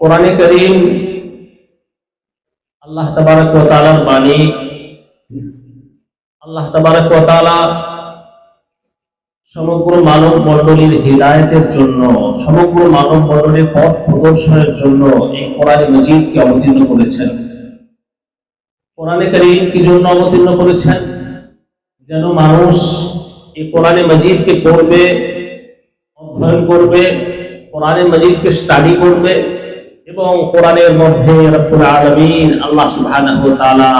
কোরআনে করিম আল্লাহ তাবারক ওয়া তাআলার বাণী, আল্লাহ তাআলা সমগ্র মানব মণ্ডলীর হৃদায়তের জন্য, সমগ্র মানব মণ্ডলীর পথ প্রদর্শনের জন্য এই কোরআনে মজিদকে অবতীর্ণ করেছেন। কোরআনে করিম কি জন্য অবতীর্ণ করেছেন? যেন মানুষ এই কোরআনে মজিদকে পড়বে, অধ্যয়ন করবে, কোরআনে মজিদকে স্টাডি করবে এবং কোরআনের মধ্যে রব্বুল আলামিন আল্লাহ সুবহানাহু ওয়া তাআলা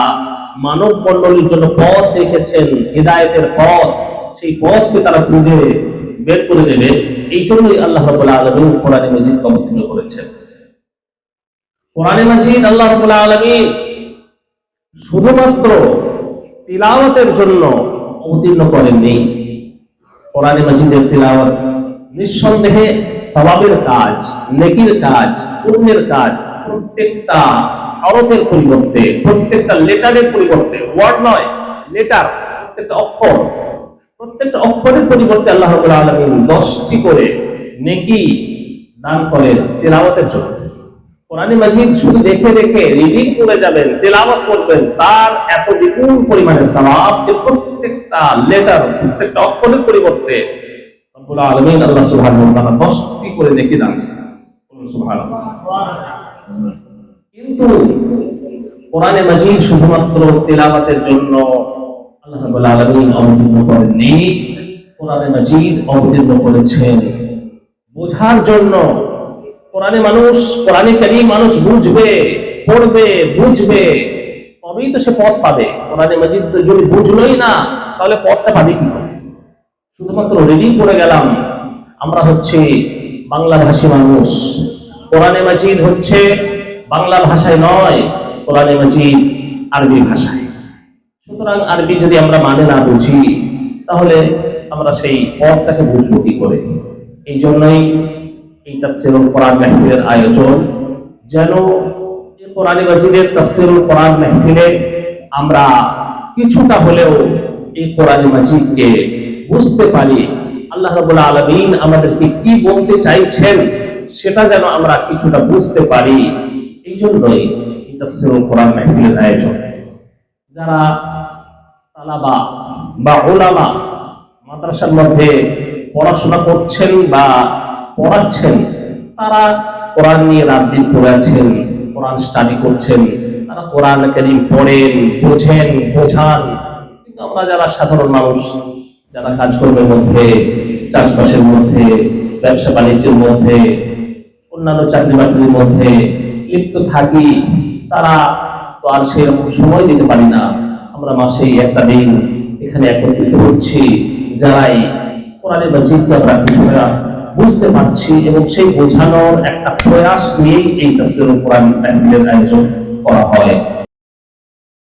মানব মণ্ডলীর জন্য পথ রেখেছেন, হিদায়াতের পথ। সেই পথকে তারা খুঁজে বের করে দেবে এই জন্যই আল্লাহ রাব্বুল আলামিন কোরআনে মজিদ অবতীর্ণ করেছেন। কোরআনে মজিদ আল্লাহ রাব্বুল আলামিন শুধুমাত্র তিলাওয়াতের জন্য অবতীর্ণ করেননি। কোরআনে মজিদের তিলাওয়াত নিঃসন্দেহে সওয়াবের কাজ, নেকির কাজ পুণ্যের কাজ, প্রত্যেকটা হরফের পরিবর্তে, প্রত্যেকটা লেটারের পরিবর্তে ওয়ার্ড নয় লেটার প্রত্যেকটা অক্ষর, প্রত্যেকটা অক্ষরের পরিবর্তে আল্লাহ আলামিন দশটি করে নেকি দান করেন তেলাওয়াতের জন্য। কোরআনে মাজিদ শুধু দেখে দেখে রিডিং করে যাবেন, তেলাওয়াত করবেন, তার এত বিপুল পরিমাণে সওয়াব যে প্রত্যেকটা লেটার প্রত্যেকটা অক্ষরের পরিবর্তে আল্লাহ করে কিন্তু শুধুমাত্র জন্য আল্লাহ কোরআনে করেছেন। বোঝার জন্য কোরআনে মানুষ, কোরআনে কারিম মানুষ বুঝবে, পড়বে, বুঝবে, তবেই তো সে পথ পাবে। কোরআনে মাজিদ যদি বুঝলোই না, তাহলে পথটা পাবে কি করে? শুধুমাত্র রিডিং করে গেলাম, আমরা হচ্ছে বাংলা ভাষী মানুষ। কোরআনে মাজিদ হচ্ছে বাংলা ভাষায় নয়, কোরআনে মাজিদ আরবি ভাষায়। সুতরাং আরবি যদি আমরা মানে না বুঝি, তাহলে আমরা সেই পথটাকে বুঝব কি করে? এই জন্যই এই তাফসিরুল কোরআন মাহফিলের আয়োজন। যেন কোরআন মাজিদের তাফসিরুল কোরআন মাহফিলে আমরা কিছুটা হলেও এই কোরআন মাজিদকে বুঝতে পারি আল্লাহ রাব্বুল আলামিন আমাদেরকে কি বলতে চাইছেন, সেটা যেন আমরা কিছুটা বুঝতে পারি। এই জন্যই কোরআন মাহফিলের আয়োজন। যারা তালাবা বা ওলামা মাদ্রাসার মধ্যে পড়াশোনা করছেন বা পড়াচ্ছেন, তারা কোরআন নিয়ে রাত দিন পড়ে কোরআন স্টাডি করছেন, তারা কোরআন করিম পড়েন, বোঝেন, বোঝান। কিন্তু আমরা যারা সাধারণ মানুষ যারা কাজকর্মের মধ্যে, চাষবাসের মধ্যে, ব্যবসা বাণিজ্যের মধ্যে, অন্যান্য চাকরি বাকরির মধ্যে লিপ্ত থাকি, তারা তো আর সেরকম সময় দিতে পারি না। আমরা মাসে একটা দিন এখানে একত্রিত হচ্ছি, যারাই কোরআনে মাজিদকে আমরা কিছুটা বুঝতে পারছি এবং সেই বোঝানোর একটা প্রয়াস নিয়েই এই তাফসীরুল কোরআন আয়োজন করা হয়।